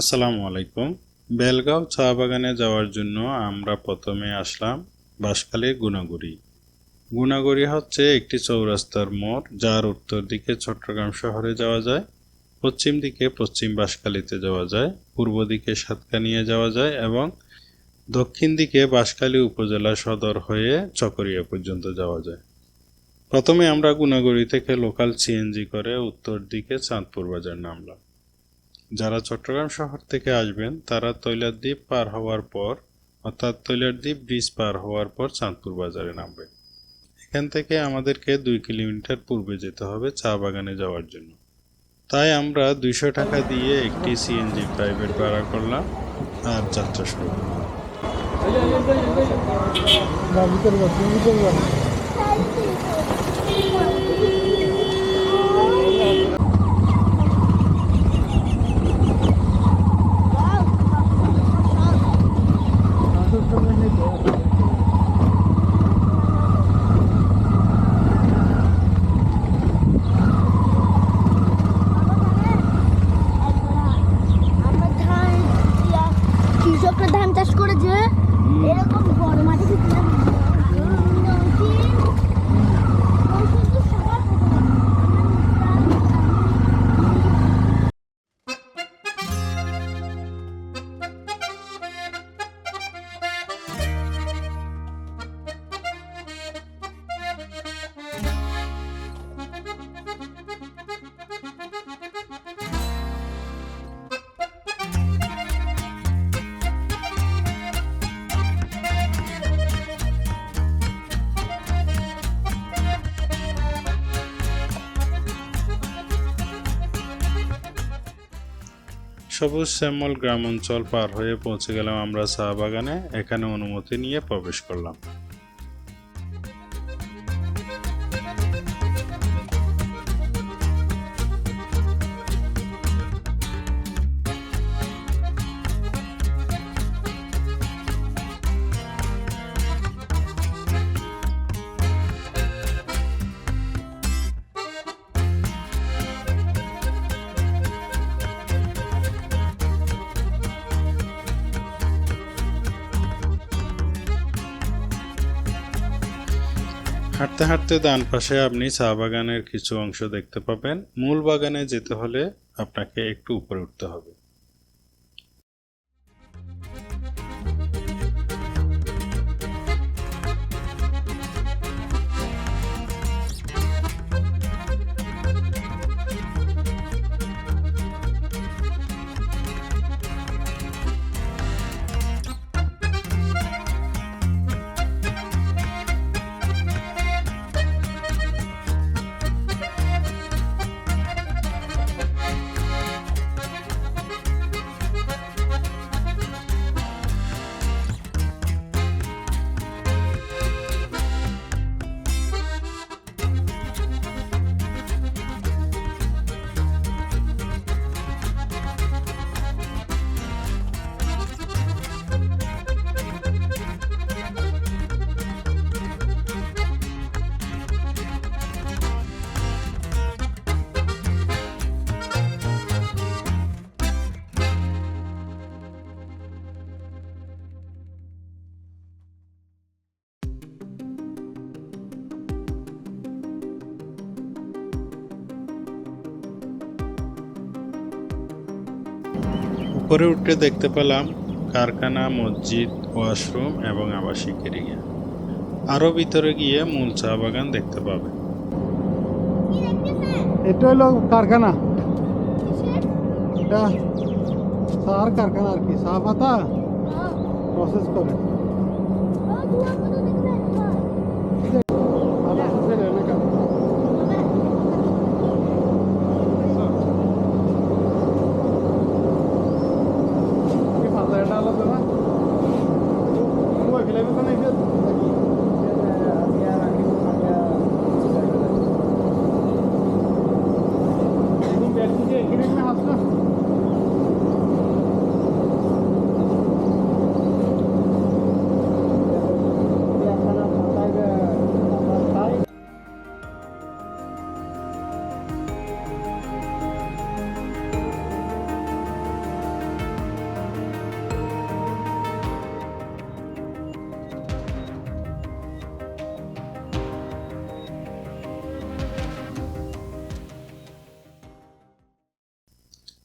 আসসালামু আলাইকুম। বেলগাঁও চা বাগানে যাওয়ার জন্য আমরা প্রথমে আসলাম বাঁশখালীর গুনাগুড়ি। গুনাগুড়ি হচ্ছে একটি চৌরাস্তার মোড়, যার উত্তর দিকে চট্টগ্রাম শহরে যাওয়া যায়, পশ্চিম দিকে পশ্চিম বাঁশখালীতে যাওয়া যায়, পূর্ব দিকে সাতকানিয়া যাওয়া যায় এবং দক্ষিণ দিকে বাঁশখালী উপজেলা সদর হয়ে চকরিয়া পর্যন্ত যাওয়া যায়। প্রথমে আমরা গুনাগুড়ি থেকে লোকাল সিএনজি করে উত্তর দিকে চাঁদপুর বাজার নামলাম। যারা চট্টগ্রাম শহর থেকে আসবেন, তারা তৈলার দ্বীপ পার হওয়ার পর, অর্থাৎ তৈলার দ্বীপ ব্রিজ পার হওয়ার পর চাঁদপুর বাজারে নামবেন এখান থেকে আমাদেরকে দুই কিলোমিটার পূর্বে যেতে হবে চা বাগানে যাওয়ার জন্য। তাই আমরা দুইশো টাকা দিয়ে একটি সিএনজি প্রাইভেট ভাড়া করলাম আর যাত্রা শুরু করলাম। সবুজ শ্যামল গ্রাম অঞ্চল পার হয়ে পৌঁছে গেলাম আমরা চা বাগানে। এখানে অনুমতি নিয়ে প্রবেশ করলাম। হাঁটতে হাঁটতে ডান পাশে আপনি চা বাগানের কিছু অংশ দেখতে পাবেন। মূল বাগানে যেতে হলে আপনাকে একটু উপরে উঠতে হবে। উপরে উঠে দেখতে পেলাম কারখানা মসজিদ ওয়াশরুম এবং আবাসিক এরিয়া। আরও ভিতরে গিয়ে মূল চা বাগান দেখতে পাবেন এটা হলো কারখানা। এটা সার কারখানা আর কি। চা পাতা প্রসেস করে।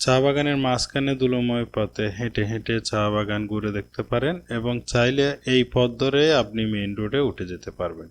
চা বাগানের মাঝখানে দুলোময় পথে হেঁটে হেঁটে চা বাগান ঘুরে দেখতে পারেন এবং চাইলে এই পথ ধরে আপনি মেইন রোডে উঠে যেতে পারবেন।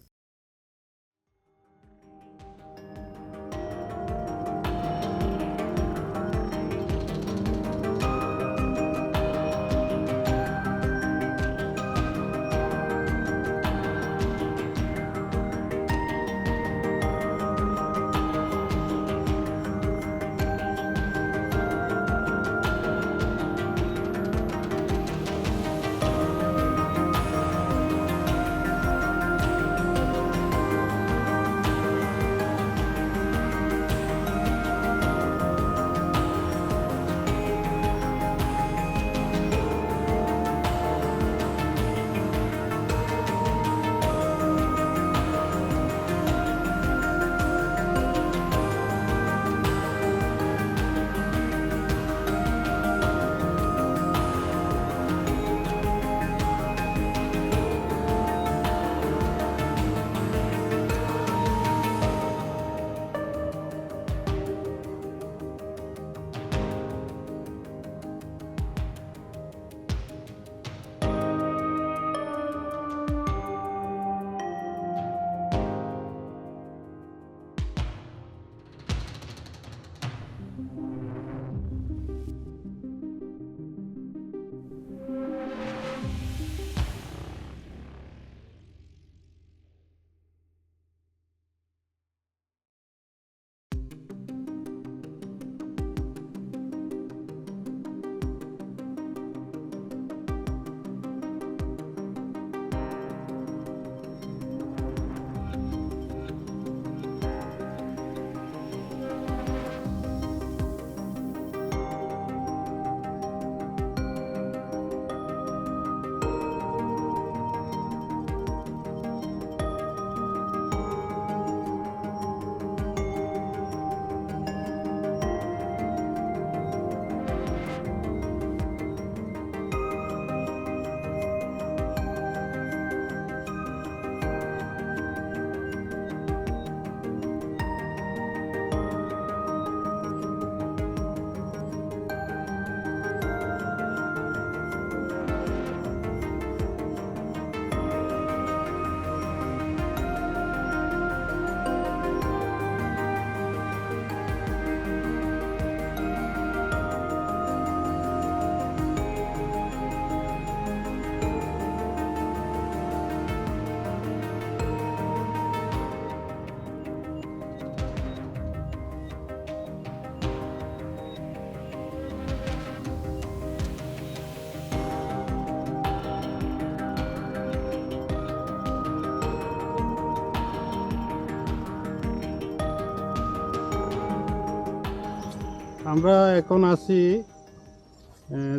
আমরা এখন আছি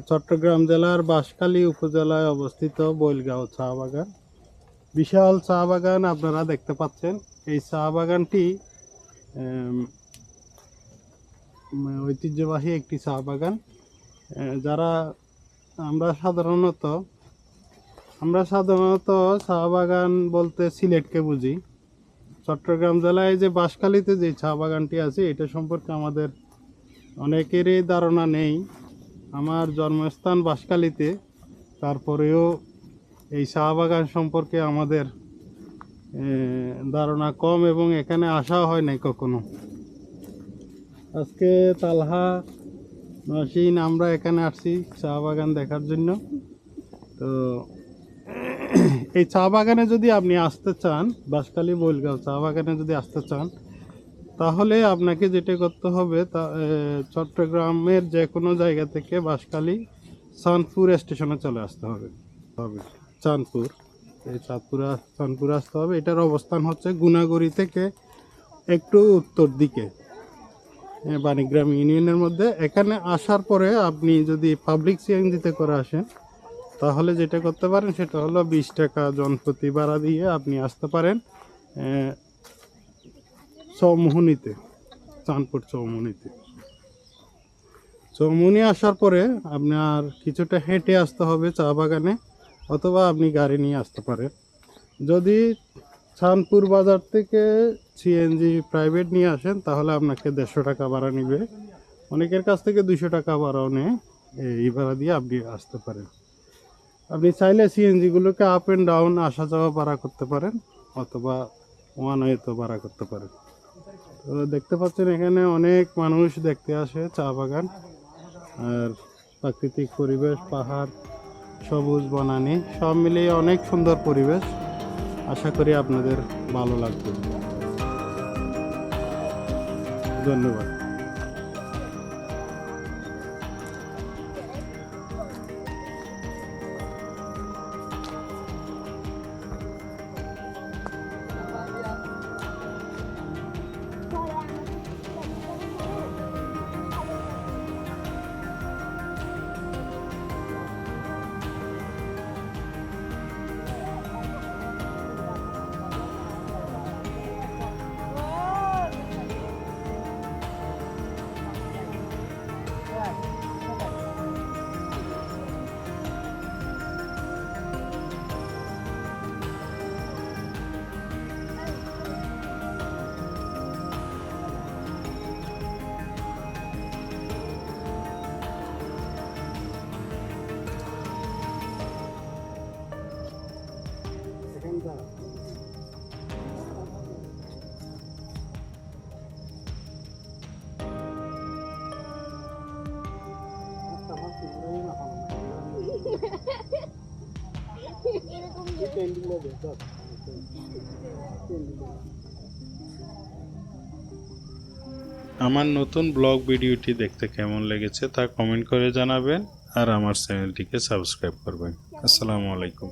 চট্টগ্রাম জেলার বাঁশখালী উপজেলায় অবস্থিত বৈলগাঁও চা বাগান। বিশাল চা বাগান আপনারা দেখতে পাচ্ছেন। এই চা বাগানটি ঐতিহ্যবাহী একটি চা বাগান। যারা, আমরা সাধারণত আমরা সাধারণত চা বাগান বলতে সিলেটকে বুঝি। চট্টগ্রাম জেলায় যে বাঁশখালীতে যে চা বাগানটি আছে, এটা সম্পর্কে আমাদের অনেকেরই ধারণা নেই আমার জন্মস্থান বাঁশখালীতে তারপরেও এই চা বাগান সম্পর্কে আমাদের ধারণা কম এবং এখানে আসা হয় নাই কখনো। আজকে তালহা নসীন আমরা এখানে আসছি চা বাগান দেখার জন্য। তো, এই চা বাগানে যদি আপনি আসতে চান বাঁশখালী বৈলগাঁও চা বাগানে যদি আসতে চান তাহলে আপনাকে যেটা করতে হবে তা চট্টগ্রামের যে কোনো জায়গা থেকে বাঁশখালী চাঁদপুর স্টেশনে চলে আসতে হবে। হবে। চাঁদপুর। এই চাঁদপুরে, চাঁদপুর আসতে হবে। এটার অবস্থান হচ্ছে গুনাগুড়ি থেকে একটু উত্তর দিকে বাণীগ্রাম ইউনিয়নের মধ্যে। এখানে আসার পরে আপনি যদি পাবলিক সিএনজিতে করে আসেন, তাহলে যেটা করতে পারেন, সেটা হলো বিশ টাকা জনপ্রতি ভাড়া দিয়ে আপনি আসতে পারেন। চৌমুহনীতে, চাঁদপুর চৌমুহনীতে। চৌমুহনী আসার পরে আপনার কিছুটা হেঁটে আসতে হবে চা বাগানে, অথবা আপনি গাড়ি নিয়ে আসতে পারেন। যদি চাঁদপুর বাজার থেকে সিএনজি প্রাইভেট নিয়ে আসেন, তাহলে আপনাকে দেড়শো টাকা ভাড়া নিবে। অনেকের কাছ থেকে দুশো টাকা ভাড়াও নেয়, এই ভাড়া দিয়ে আপনি আসতে পারেন। আপনি চাইলে সিএনজিগুলোকে আপ অ্যান্ড ডাউন আসা যাওয়া ভাড়া করতে পারেন, অথবা ওয়ান ওয়েতে ভাড়া করতে পারেন। তো দেখতে পাচ্ছেন এখানে অনেক মানুষ দেখতে আসে চা বাগান আর প্রাকৃতিক পরিবেশ, পাহাড়, সবুজ, বনানি, সব মিলিয়ে অনেক সুন্দর পরিবেশ। আশা করি আপনাদের ভালো লাগবে। ধন্যবাদ। আমার নতুন ব্লগ ভিডিওটি দেখতে কেমন লেগেছে তা কমেন্ট করে জানাবেন আর আমার চ্যানেলটিকে সাবস্ক্রাইব করবেন। আসসালামু আলাইকুম।